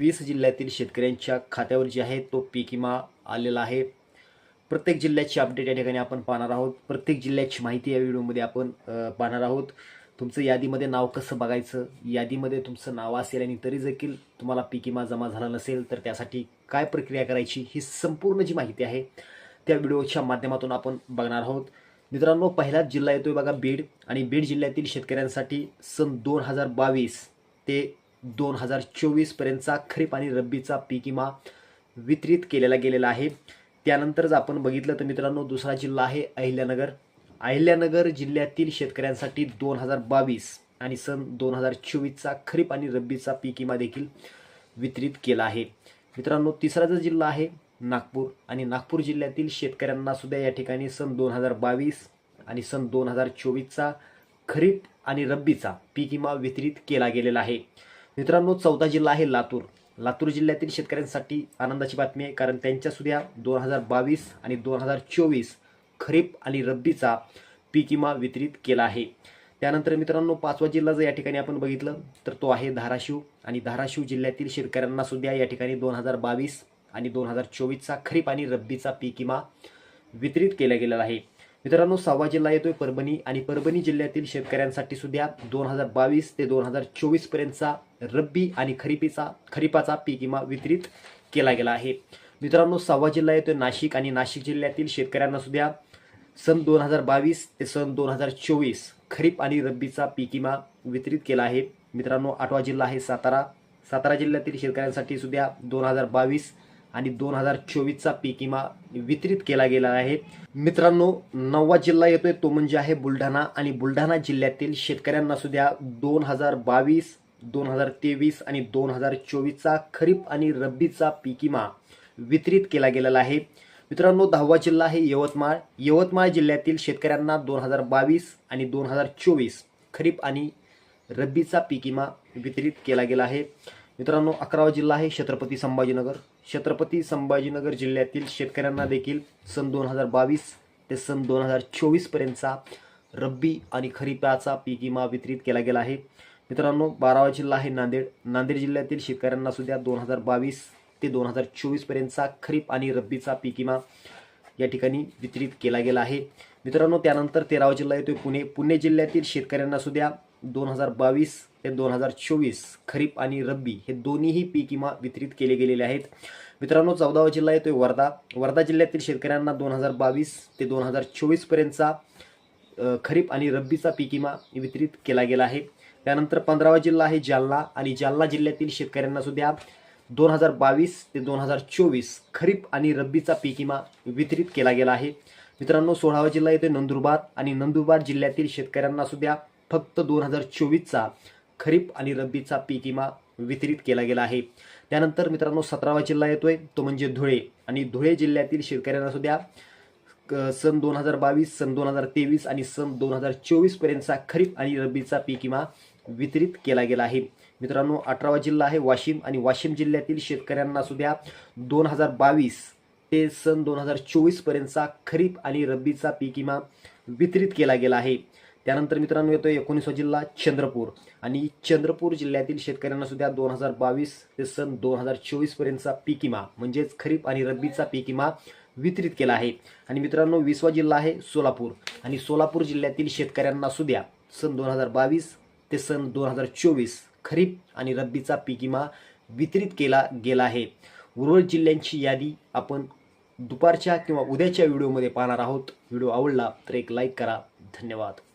वीस जिल्ह्यातील शेतकऱ्यांच्या खात्यावर जे आहे तो पीक विमा आलेला आहे. प्रत्येक जिल्ह्याची अपडेट या ठिकाणी आपण पाहणार आहोत. प्रत्येक जिल्ह्याची माहिती या व्हिडिओमध्ये आपण पाहणार आहोत. तुमचं यादीमध्ये नाव कसं बघायचं? यादीमध्ये तुमचं नाव असेल आणि तरी देखील तुम्हाला पीक विमा जमा झाला नसेल तर त्यासाठी काय प्रक्रिया करायची ही संपूर्ण जी माहिती आहे त्या व्हिडिओच्या माध्यमातून आपण बघणार आहोत. मित्रांनो पहिलाच जिल्हा येतोय बघा बीड आणि बीड जिल्ह्यातील शेतकऱ्यांसाठी सन दोन हजार बावीस ते दोन हजार चोवीसपर्यंतचा खरीप आणि रब्बीचा पीक विमा वितरित केलेला गेलेला आहे. त्यानंतर जर आपण बघितलं तर मित्रांनो दुसरा जिल्हा आहे अहिल्यानगर. अहिल्यानगर जिल्ह्यातील शेतकऱ्यांसाठी दोन हजार बावीस आणि सन दोन हजार चोवीसचा खरीप आणि रब्बीचा पीक विमा देखील वितरित केला आहे. मित्रांनो तिसरा जो जिल्हा आहे नागपूर आणि नागपूर जिल्ह्यातील शेतकऱ्यांना सुद्धा या ठिकाणी सन दोन हजार बावीस आणि सन दोन हजार चोवीसचा खरीप आणि रब्बीचा पीक विमा वितरित केला गेलेला आहे. मित्रांनो चौथा जिल्हा आहे लातूर. लातूर जिल्ह्यातील शेतकऱ्यांसाठी आनंदाची बातमी आहे कारण त्यांच्या सुद्धा दोन हजार बावीस आणि दोन हजार चोवीस खरीप आणि रब्बीचा पीक विमा वितरित केला आहे. त्यानंतर मित्रांनो पाचवा जिल्हा जर या ठिकाणी आपण बघितलं तर तो आहे धाराशिव. आणि धाराशिव जिल्ह्यातील शेतकऱ्यांना सुद्धा या ठिकाणी दोन हजार बावीस आणि दोन हजार चोवीसचा खरीप आणि रब्बीचा पीक विमा वितरित केला गेलेला आहे. मित्रांनो सहावा जिल्हा येतोय परभणी आणि परभणी जिल्ह्यातील शेतकऱ्यांसाठी सुद्धा दोन हजार बावीस ते दोन हजार चोवीस पर्यंतचा रब्बी आणि खरीपीचा खरीपाचा पीक विमा वितरित केला गेला आहे. मित्रांनो सहावा जिल्हा येतोय नाशिक आणि नाशिक जिल्ह्यातील शेतकऱ्यांना सुद्धा सन दोन हजार बावीस ते सन दोन हजार चोवीस खरीप आणि रब्बीचा पीक विमा वितरित केला आहे. मित्रांनो आठवा जिल्हा आहे सातारा. सातारा जिल्ह्यातील शेतकऱ्यांसाठी सुद्धा दोन हजार बावीस आणि दोन हजार चोवीसचा पीक विमा वितरित केला गेला आहे. मित्रांनो नववा जिल्हा येतोय तो म्हणजे आहे बुलढाणा आणि बुलढाणा जिल्ह्यातील शेतकऱ्यांना सुद्धा दोन हजार बावीस दोन हजार तेवीस आणि दोन हजार चोवीसचा खरीप आणि रब्बीचा पीक विमा वितरित केला गेलेला आहे. मित्रांनो दहावा जिल्हा आहे यवतमाळ. यवतमाळ जिल्ह्यातील शेतकऱ्यांना दोन हजार बावीस आणि दोन हजार चोवीस खरीप आणि रब्बीचा पीक विमा वितरित केला गेला आहे. मित्रांनो अकरावा जिल्हा आहे छत्रपती संभाजीनगर. छत्रपती संभाजीनगर जिल्ह्यातील शेतकऱ्यांना देखील सन दोन हजार बावीस ते सन दोन हजार चोवीसपर्यंतचा रब्बी आणि खरीपाचा पीक विमा वितरित केला गेला आहे. मित्रांनो बारावा जिल्हा आहे नांदेड. नांदेड जिल्ह्यातील शेतकऱ्यांना सुद्धा दोन हजार बावीस ते दोन हजार चोवीसपर्यंतचा खरीप आणि रब्बीचा पीक विमा या ठिकाणी वितरित केला गेला आहे. मित्रांनो त्यानंतर तेरावा जिल्हा येतो पुणे. पुणे जिल्ह्यातील शेतकऱ्यांना सुद्धा दोन हजार बावीस ते दोन हजार चोवीस खरीप आणि रब्बी हे दोन्हीही पीक विमा वितरित केले गेलेले आहेत. मित्रांनो चौदावा जिल्हा येतोय वर्धा. वर्धा जिल्ह्यातील शेतकऱ्यांना दोन हजार बावीस ते दोन हजार चोवीसपर्यंतचा खरीप आणि रब्बीचा पीक विमा वितरित केला गेला आहे. त्यानंतर पंधरावा जिल्हा आहे जालना आणि जालना जिल्ह्यातील शेतकऱ्यांना सुद्धा दोन हजार बावीस ते दोन हजार चोवीस खरीप आणि रब्बीचा पीक विमा वितरित केला गेला आहे. मित्रांनो सोळावा जिल्हा येतो नंदुरबार आणि नंदुरबार जिल्ह्यातील शेतकऱ्यांना सुद्धा फक्त दोन हजार चोवीसचा खरीप आणि रब्बीचा पीक विमा वितरित केला गेला आहे. त्यानंतर मित्रांनो सतरावा जिल्हा येतोय. तो म्हणजे धुळे. आणि धुळे जिल्ह्यातील शेतकऱ्यांना सुद्धा क- सन दोन हजार बावीस सन दोन हजार तेवीस आणि सन दोन हजार चोवीस पर्यंतचा खरीप आणि रब्बीचा पीक विमा वितरित केला गेला आहे. मित्रांनो अठरावा जिल्हा आहे वाशिम. आणि वाशिम जिल्ह्यातील शेतकऱ्यांना सुद्धा दोन हजार बावीस ते सन दोन हजार चोवीस पर्यंतचा खरीप आणि रब्बीचा पीक विमा वितरित केला गेला आहे. त्यानंतर मित्रांनो येतो एकोणीसवा जिल्हा चंद्रपूर. आणि चंद्रपूर जिल्ह्यातील शेतकऱ्यांना सुद्धा दोन हजार बावीस ते सन दोन हजार चोवीस पर्यंतचा पीक विमा म्हणजेच खरीप आणि रब्बीचा पीक विमा वितरित केला आहे. आणि मित्रांनो विसवा जिल्हा आहे सोलापूर. आणि सोलापूर जिल्ह्यातील शेतकऱ्यांना सुद्धा सन दोन हजार बावीस ते सन दोन हजार चोवीस खरीप आणि रब्बीचा पीक विमा वितरित केला गेला आहे. उर्वरित जिल्ह्यांची यादी आपण दुपारच्या किंवा उद्याच्या व्हिडिओमध्ये पाहणार आहोत. व्हिडिओ आवडला तर एक लाईक करा. धन्यवाद.